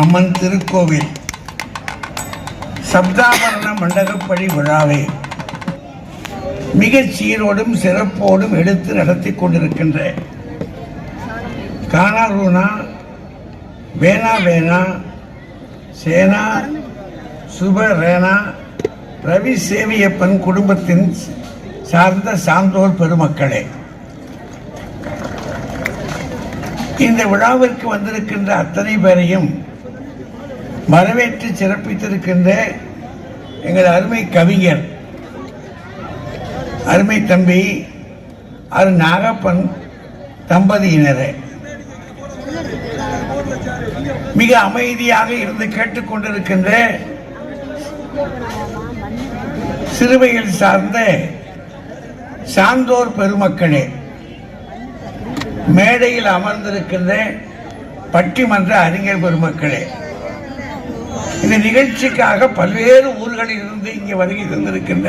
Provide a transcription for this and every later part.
அம்மன் திருக்கோவில். சப்தாபரண மண்டகப்படி விழாவை. மிகச் சீரோடும் சிறப்போடும் எடுத்து நடத்தி கொண்டிருக்கின்ற காணாரூனா வேணா வேணா சேனா சுப ரேனா ரவி சேவியப்பன் குடும்பத்தின் சார்ந்த சாந்தோர் பெருமக்களே. இந்த விழாவிற்கு வந்திருக்கின்ற அத்தனை பேரையும் வரவேற்று சிறப்பித்திருக்கின்ற எங்கள் அருமை கவிஞர் அருமை தம்பி அரு நாகப்பன் தம்பதியினரே. மிக அமைதியாக இருந்து கேட்டுக்கொண்டிருக்கின்ற சிறுவையில் சார்ந்த சான்றோர் பெருமக்களே மேடையில் அமர்ந்திருக்கின்ற பட்டிமன்ற அறிஞர் பெருமக்களே. இந்த நிகழ்ச்சிக்காக பல்வேறு ஊர்களில் இருந்து இங்கே வருகை தந்திருக்கின்ற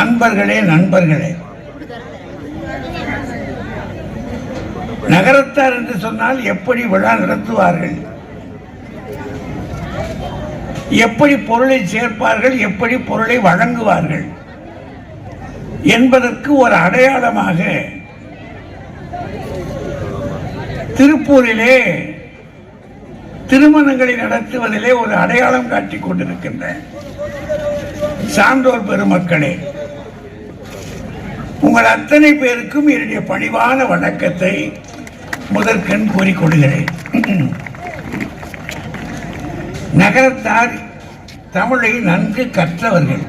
அன்பர்களே நண்பர்களே. நகரத்தார் என்று சொன்னால் எப்படி விழா நடத்துவார்கள்? எப்படி பொருளை சேர்ப்பார்கள்? எப்படி பொருளை வழங்குவார்கள்? என்பதற்கு ஒரு அடையாளமாக திருப்பூரிலே திருமணங்களை நடத்துவதிலே ஒரு அடையாளம் காட்டிக் கொண்டிருக்கின்ற சான்றோர் பெருமக்களே உங்கள் அத்தனை பேருக்கும் என்னுடைய பணிவான வணக்கத்தை முதற்கண் கூறிக்கொள்கிறேன் நகரத்தார் தமிழை நன்கு கற்றவர்கள்.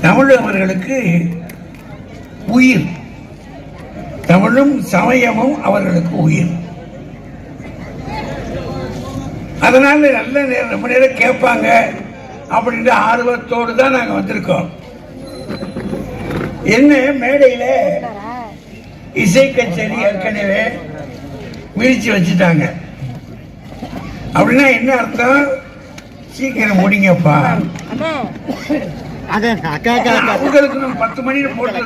தமிழ் அவர்களுக்கு உயிர். தமிழும் சமயமும் அவர்களுக்கு உயிர். அதனால நல்ல நேரம் ரொம்ப நேரம் கேட்பாங்க அப்படின்ற ஆர்வத்தோடு தான் நாங்கள் வந்திருக்கோம். என்ன மேடையில் இசை கச்சேரி ஏற்கனவே விரிச்சு வச்சுட்டாங்க. அப்படின்னா என்ன அர்த்தம்? சீக்கிரம் முடிங்கப்பா. நம்ம பத்து மணிக்கு போட்டு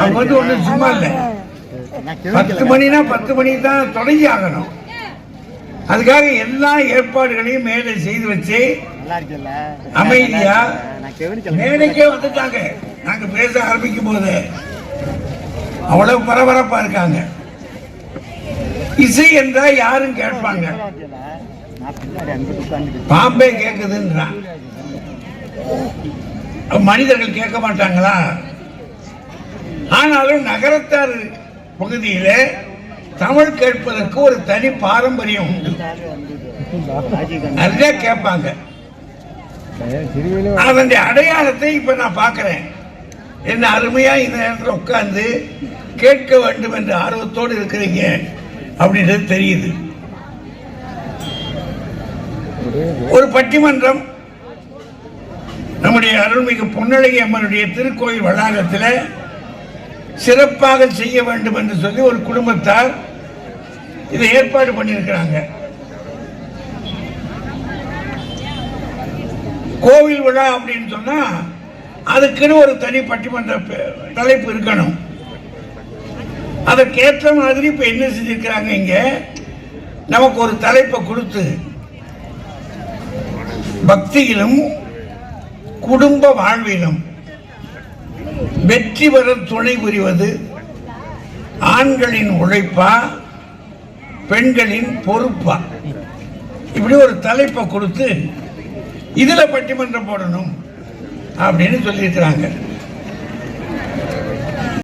அவங்க வந்து ஒன்றும் சும்மா இல்லை. பத்து மணினா பத்து மணிக்கு தான் தொடங்கி ஆகணும். அதுக்காக எல்லா ஏற்பாடுகளையும் மேலே செய்து வச்சு அமைதியா மேடைக்கே வந்துட்டாங்க. நாங்க பேச ஆரம்பிக்கும் போது அவ்வளவு பரபரப்பா இருக்காங்க. இசை என்றா யாரும் கேட்பாங்க. பாம்பே கேட்குதுன்றான் அப்ப மனிதர்கள் கேட்க மாட்டாங்களா? ஆனாலும் நகரத்தார் பகுதியில தமிழ் கேட்பதற்கு ஒரு தனி பாரம்பரியம் உண்டு. நிறைய கேட்பாங்க. அதனுடைய அடையாளத்தை இப்ப நான் பாக்குறேன் என்ன அருமையா இந்த நேரத்தில் உட்கார்ந்து கேட்க வேண்டும் என்ற ஆர்வத்தோடு இருக்கிறீங்க அப்படின்றது தெரியுது. ஒரு பட்டிமன்றம் நம்முடைய அருள்மிகு பொன்னழகி அம்மனுடைய திருக்கோயில் வளாகத்தில் சிறப்பாக செய்ய வேண்டும் என்று சொல்லி ஒரு குடும்பத்தார் இதை ஏற்பாடு பண்ணியிருக்கிறாங்க. கோவில் விழா அப்படின்னு சொன்னா அதுக்குன்னு ஒரு தனி பட்டிமன்ற தலைப்பு இருக்கணும். அதற்கேற்ற மாதிரி இப்ப என்ன செஞ்சிருக்கிறாங்க இங்க? நமக்கு ஒரு தலைப்பை கொடுத்து பக்தியிலும் குடும்ப வாழ்விலும் வெற்றி பெற துணை புரிவது ஆண்களின் உழைப்பா பெண்களின் பொறுப்பா? இப்படி ஒரு தலைப்பை கொடுத்து இதுல பட்டிமன்றம் போடணும் அப்படின்னு சொல்லியிருக்கிறாங்க.